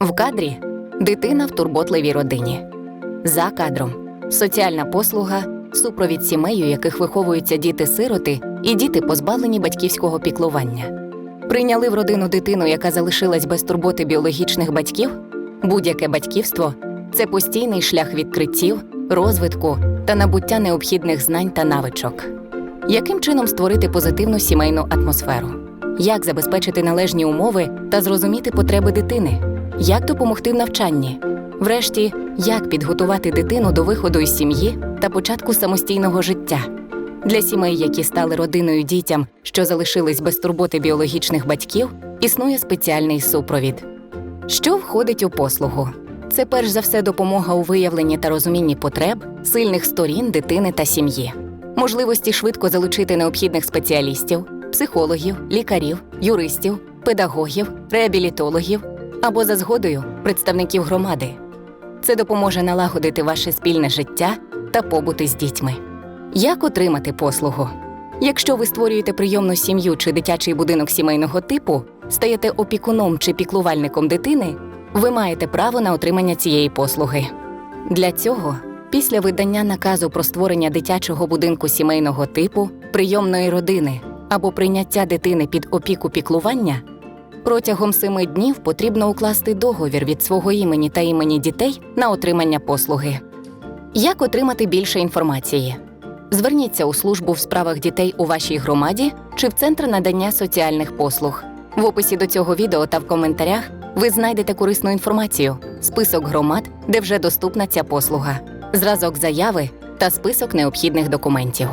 В кадрі дитина в турботливій родині. За кадром соціальна послуга, супровід сімей, у яких виховуються діти-сироти і діти, позбавлені батьківського піклування. Прийняли в родину дитину, яка залишилась без турботи біологічних батьків. Будь-яке батьківство це постійний шлях відкриттів, розвитку та набуття необхідних знань та навичок. Яким чином створити позитивну сімейну атмосферу? Як забезпечити належні умови та зрозуміти потреби дитини? Як допомогти в навчанні? Врешті, як підготувати дитину до виходу із сім'ї та початку самостійного життя? Для сімей, які стали родиною дітям, що залишились без турботи біологічних батьків, існує спеціальний супровід. Що входить у послугу? Це перш за все допомога у виявленні та розумінні потреб, сильних сторін дитини та сім'ї, можливості швидко залучити необхідних спеціалістів, психологів, лікарів, юристів, педагогів, реабілітологів або за згодою представників громади. Це допоможе налагодити ваше спільне життя та побути з дітьми. Як отримати послугу? Якщо ви створюєте прийомну сім'ю чи дитячий будинок сімейного типу, стаєте опікуном чи піклувальником дитини, ви маєте право на отримання цієї послуги. Для цього, після видання наказу про створення дитячого будинку сімейного типу, прийомної родини або прийняття дитини під опіку піклування, протягом семи днів потрібно укласти договір від свого імені та імені дітей на отримання послуги. Як отримати більше інформації? Зверніться у службу в справах дітей у вашій громаді чи в центр надання соціальних послуг. В описі до цього відео та в коментарях ви знайдете корисну інформацію, список громад, де вже доступна ця послуга, зразок заяви та список необхідних документів.